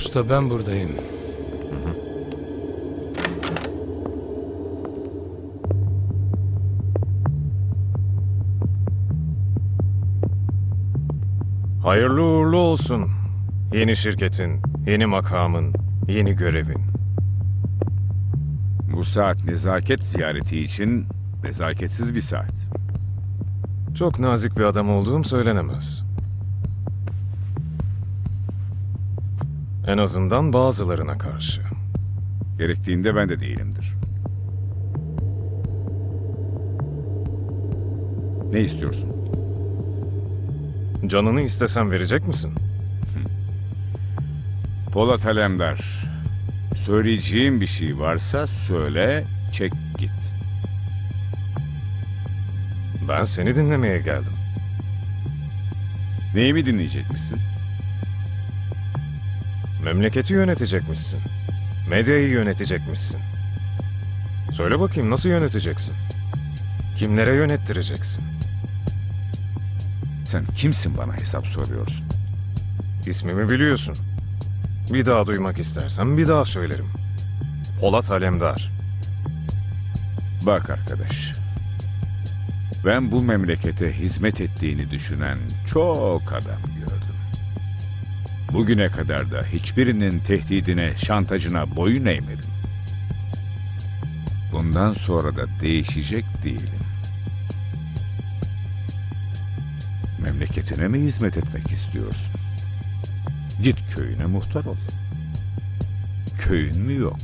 Usta ben buradayım. Hayırlı uğurlu olsun. Yeni şirketin, yeni makamın, yeni görevin. Bu saat nezaket ziyareti için nezaketsiz bir saat. Çok nazik bir adam olduğum söylenemez. En azından bazılarına karşı. Gerektiğinde ben de değilimdir. Ne istiyorsun? Canını istesem verecek misin? Polat Alemdar. Söyleyeceğim bir şey varsa söyle, çek git. Ben seni dinlemeye geldim. Neyimi dinleyecekmişsin? Memleketi yönetecekmişsin. Medyayı yönetecekmişsin. Söyle bakayım nasıl yöneteceksin? Kimlere yönettireceksin? Sen kimsin bana hesap soruyorsun? İsmimi biliyorsun. Bir daha duymak istersen bir daha söylerim. Polat Alemdar. Bak arkadaş. Ben bu memlekete hizmet ettiğini düşünen çok adam gördüm. Bugüne kadar da hiçbirinin tehdidine, şantajına boyun eğmedim. Bundan sonra da değişecek değilim. Memleketine mi hizmet etmek istiyorsun? Git köyüne muhtar ol. Köyün mü yok?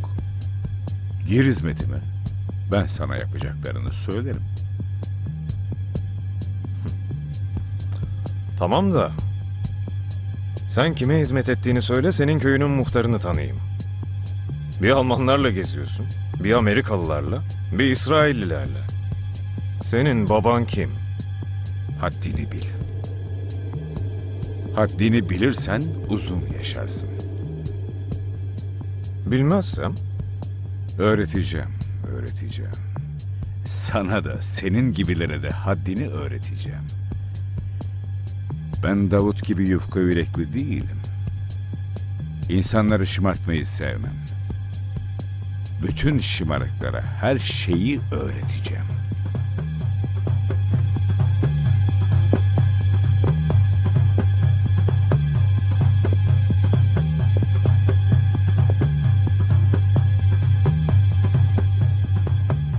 Gir hizmetime. Ben sana yapacaklarını söylerim. Tamam da... Sen kime hizmet ettiğini söyle, senin köyünün muhtarını tanıyayım. Bir Almanlarla geziyorsun, bir Amerikalılarla, bir İsraillilerle. Senin baban kim? Haddini bil. Haddini bilirsen uzun yaşarsın. Bilmezsem Öğreteceğim, öğreteceğim. Sana da senin gibilere de haddini öğreteceğim. Ben Davut gibi yufka yürekli değilim. İnsanları şımartmayı sevmem. Bütün şımarıklara her şeyi öğreteceğim.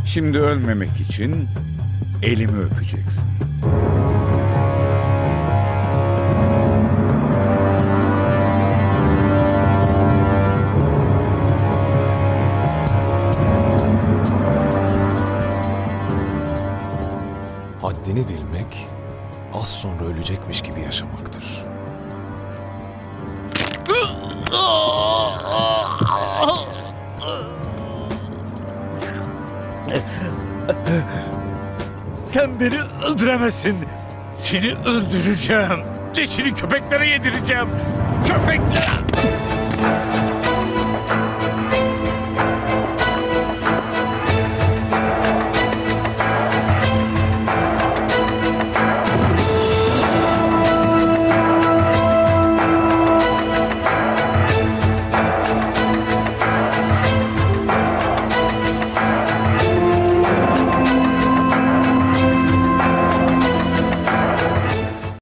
Şimdi ölmemek için elimi öpeceksin. Haddini bilmek az sonra ölecekmiş gibi yaşamaktır. Sen beni öldüremezsin. Seni öldüreceğim. Leşini köpeklere yedireceğim. Köpeklere!